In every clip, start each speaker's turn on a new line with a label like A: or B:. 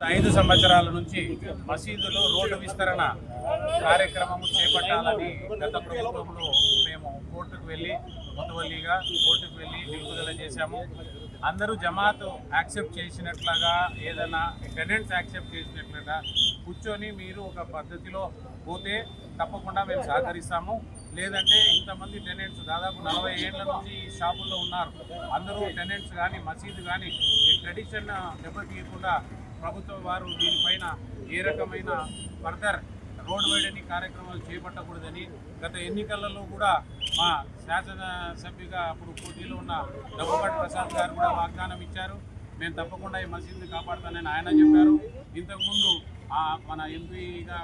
A: ఐదు సంవత్సరాల నుంచి మసీదులో రోడ్డు విస్తరణ కార్యక్రమం చేపట్టాలని గత ప్రభుత్వంలో మేము కోర్టుకు వెళ్ళి ముతవల్లిగా కోర్టుకు వెళ్ళి నిలుపుదల చేశాము. అందరూ జమాత్ యాక్సెప్ట్ చేసినట్లుగా ఏదైనా టెనెంట్స్ యాక్సెప్ట్ చేసినట్లుగా కూర్చొని మీరు ఒక పద్ధతిలో పోతే తప్పకుండా మేము సహకరిస్తాము. లేదంటే ఇంతమంది టెనెంట్స్ దాదాపు నలభై ఏళ్ళ నుంచి ఈ షాపుల్లో ఉన్నారు. అందరూ టెనెంట్స్ కానీ మసీదు కానీ ఈ ట్రెడిషన్ దెబ్బతీయకుండా ప్రభుత్వం వారు దీనిపైన ఏ రకమైన ఫర్దర్ రోడ్ వైడని కార్యక్రమాలు చేపట్టకూడదని గత ఎన్నికలలో కూడా మా శాసనసభ్యుగా అప్పుడు పోటీలో ఉన్న డబ్బుపాటి ప్రసాద్ గారు కూడా వాగ్దానం ఇచ్చారు. మేము తప్పకుండా ఈ మసీదుని కాపాడుతానని ఆయన చెప్పారు. ఇంతకుముందు మన ఎంపీగా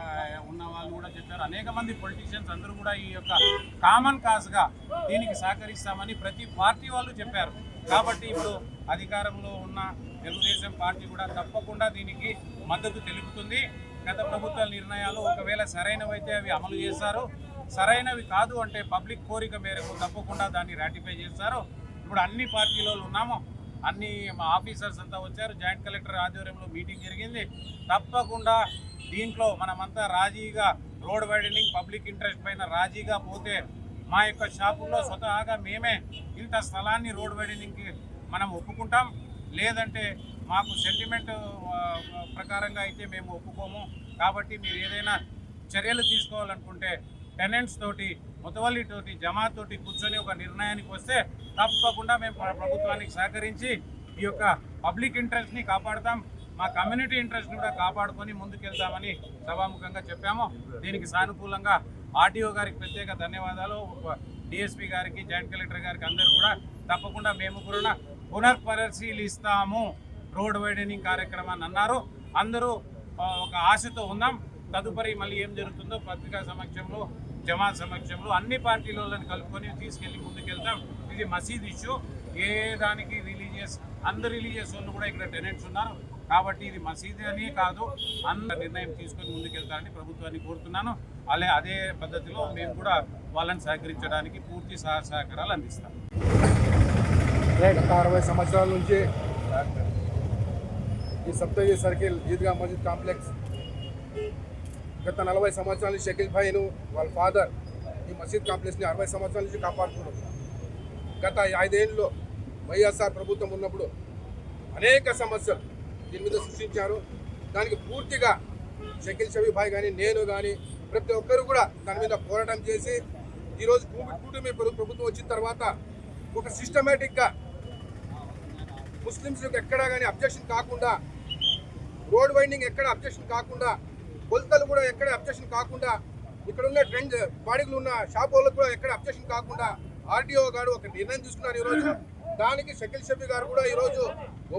A: ఉన్న వాళ్ళు కూడా చెప్పారు. అనేక మంది పొలిటీషియన్స్ అందరూ కూడా ఈ యొక్క కామన్ కాజ్గా దీనికి సహకరిస్తామని ప్రతి పార్టీ వాళ్ళు చెప్పారు. కాబట్టి ఇప్పుడు అధికారంలో ఉన్న తెలుగుదేశం పార్టీ కూడా తప్పకుండా దీనికి మద్దతు తెలుపుతుంది. గత ప్రభుత్వ నిర్ణయాలు ఒకవేళ సరైనవైతే అవి అమలు చేస్తారు సరైనవి కాదు అంటే పబ్లిక్ కోరిక మేరకు తప్పకుండా దాన్ని రాటిఫై చేస్తారు ఇప్పుడు అన్ని పార్టీలో ఉన్నాము. అన్ని మా ఆఫీసర్స్ అంతా వచ్చారు. జాయింట్ కలెక్టర్ ఆధ్వర్యంలో మీటింగ్ జరిగింది. తప్పకుండా దీంట్లో మనమంతా రాజీగా రోడ్ వైడనింగ్ పబ్లిక్ ఇంట్రెస్ట్ పైన రాజీగా పోతే మా యొక్క షాపుల్లో స్వతహాగా మేమే ఇంత స్థలాన్ని రోడ్ వైడనింగ్కి మనం ఒప్పుకుంటాం. లేదంటే మాకు సెంటిమెంట్ ప్రకారంగా అయితే మేము ఒప్పుకోము. కాబట్టి మీరు ఏదైనా చర్యలు తీసుకోవాలనుకుంటే టెనెంట్స్ తోటి ముతవల్లి తోటి తోటి కూర్చొని ఒక నిర్ణయానికి వస్తే తప్పకుండా మేము ప్రభుత్వానికి సహకరించి ఈ యొక్క పబ్లిక్ ఇంట్రెస్ట్ని కాపాడుతాం. మా కమ్యూనిటీ ఇంట్రెస్ట్ని కూడా కాపాడుకొని ముందుకెళ్తామని సభాముఖంగా చెప్పాము. దీనికి సానుకూలంగా ఆర్టీఓ గారికి ప్రత్యేక ధన్యవాదాలు. డిఎస్పీ గారికి జాయింట్ కలెక్టర్ గారికి అందరూ కూడా తప్పకుండా మేము కూడా పునఃపరిశీలిస్తాము రోడ్ వైడనింగ్ కార్యక్రమాన్ని అన్నారు. అందరూ ఒక ఆశతో ఉన్నాం. తదుపరి మళ్ళీ ఏం జరుగుతుందో పత్రికా సమక్షంలో జమాత్ సమక్షంలో అన్ని పార్టీలను కలుపుకొని తీసుకెళ్ళి ముందుకెళ్తాం. ఇది మసీద్ ఇష్యూ. ఏ దానికి రిలీజియస్ అందరు రిలీజియస్ వాళ్ళు కూడా ఇక్కడ టెనెంట్స్ ఉన్నారు. కాబట్టి ఇది మసీదు అని కాదు. అన్న నిర్ణయం తీసుకొని ముందుకెళ్తారని ప్రభుత్వాన్ని కోరుతున్నాను. అలాగే అదే పద్ధతిలో మేము కూడా వాళ్ళని సహకరించడానికి పూర్తి సహ సహకారాలు అందిస్తాం.
B: అరవై సంవత్సరాల నుంచి ఈ సప్తగి సర్కిల్ ఈద్గా మస్జిద్ కాంప్లెక్స్. గత నలభై సంవత్సరాల నుంచి షకీల్ భాయ్ను వాళ్ళ ఫాదర్ ఈ మసీద్ కాంప్లెక్స్ని అరవై సంవత్సరాల నుంచి కాపాడుతున్నారు గత ఐదేళ్ళలో వైఎస్ఆర్ ప్రభుత్వం ఉన్నప్పుడు అనేక సమస్యలు దీని మీద సృష్టించారు. దానికి పూర్తిగా షకీల్ షబీ భాయ్ కానీ నేను కానీ ప్రతి ఒక్కరు కూడా దాని మీద పోరాటం చేసి ఈరోజు కూటమి ప్రభుత్వం వచ్చిన తర్వాత ఒక సిస్టమేటిక్గా ముస్లిమ్స్కి ఎక్కడా కానీ అబ్జెక్షన్ కాకుండా రోడ్ వైండింగ్ ఎక్కడ అబ్జెక్షన్ కాకుండా కొలతలు కూడా ఎక్కడ అబ్జెక్షన్ కాకుండా ఇక్కడ ఉన్న ట్రెండ్ బాడీలు ఉన్న షాప్ వాళ్ళకు కూడా ఎక్కడ అబ్జెక్షన్ కాకుండా ఆర్టీఓ గారు ఒక నిర్ణయం తీసుకున్నారు ఈరోజు. దానికి షకిల్ షఫీ గారు కూడా ఈరోజు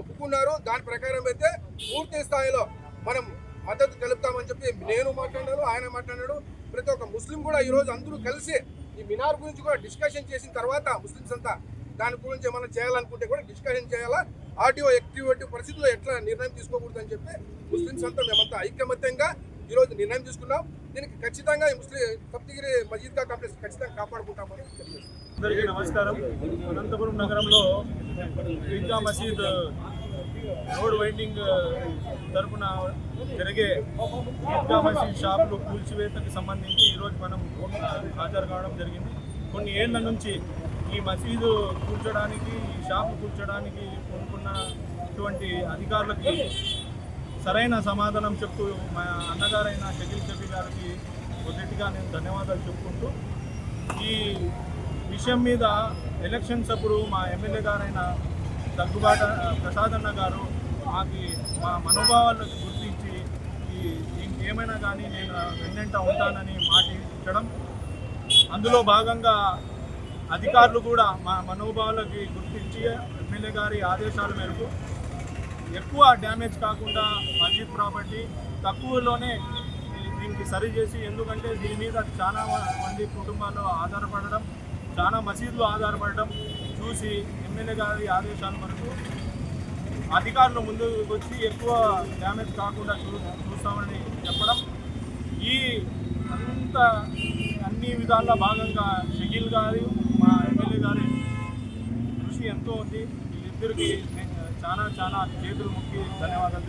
B: ఒప్పుకున్నారు. దాని ప్రకారం అయితే పూర్తి స్థాయిలో మనం మద్దతు తెలుపుతామని చెప్పి నేను మాట్లాడాను ఆయన మాట్లాడాడు. ప్రతి ఒక్క ముస్లిం కూడా ఈరోజు అందరూ కలిసి ఈ మినార్ గురించి కూడా డిస్కషన్ చేసిన తర్వాత ముస్లిమ్స్ అంతా దాని గురించి ఏమైనా చేయాలనుకుంటే కూడా డిస్కషన్ చేయాలా? ఆర్టీఓ యాక్టివిటీ పరిస్థితుల్లో ఎట్లా నిర్ణయం తీసుకోకూడదు అని చెప్పి ముస్లిమ్స్ అంతా మేమంతా ఐకమత్యంగా ఈరోజు నిర్ణయం తీసుకున్నాం. దీనికి ఖచ్చితంగా ఈ ముస్లిం సప్తగిరి మజీద్గా కాంప్లెక్స్ ఖచ్చితంగా కాపాడుకుంటామని తెలియజేస్తాం
C: అందరికీ నమస్కారం. అనంతపురం నగరంలో ఈద్గా మసీద్ రోడ్ వైండింగ్ తరపున జరిగే ఈద్గా మసీద్ షాపులు కూల్చివేతకు సంబంధించి ఈరోజు మనం హాజరు కావడం జరిగింది. కొన్ని ఏళ్ళ నుంచి ఈ మసీదు కూల్చడానికి ఈ షాపు కూల్చడానికి కొనుక్కున్నటువంటి అధికారులకి సరైన సమాధానం చెప్తూ మా అన్నగారైన షకీల్ షఫీ గారికి మొదటిగా నేను ధన్యవాదాలు చెప్పుకుంటూ ఈ విషయం మీద ఎలక్షన్స్ అప్పుడు మా ఎమ్మెల్యే గారైన దగ్గుబాట ప్రసాద్ అన్న గారు మాకు మా మనోభావాలకు గుర్తించి ఈ ఇంకేమైనా కానీ నేను వెన్నెంట ఉంటానని మాట ఇచ్చడం. అందులో భాగంగా అధికారులు కూడా మా మనోభావాలకి గుర్తించి ఎమ్మెల్యే గారి ఆదేశాల మేరకు ఎక్కువ డ్యామేజ్ కాకుండా మస్జిద్ ప్రాపర్టీ తక్కువలోనే దీనికి సరి చేసి ఎందుకంటే దీని మీద చాలా మంది కుటుంబాలు ఆధారపడడం చాలా మసీదులు ఆధారపడడం చూసి ఎమ్మెల్యే గారి ఆదేశాల వరకు అధికారులు ముందుకు వచ్చి ఎక్కువ డ్యామేజ్ కాకుండా చూ చూస్తామని చెప్పడం ఈ అంత అన్ని విధాల భాగంగా షకీల్ గారు మా ఎమ్మెల్యే గారి కృషి ఎంతో ఉంది. వీళ్ళిద్దరికి చాలా చాలా చేతులు ముక్కి ధన్యవాదాలు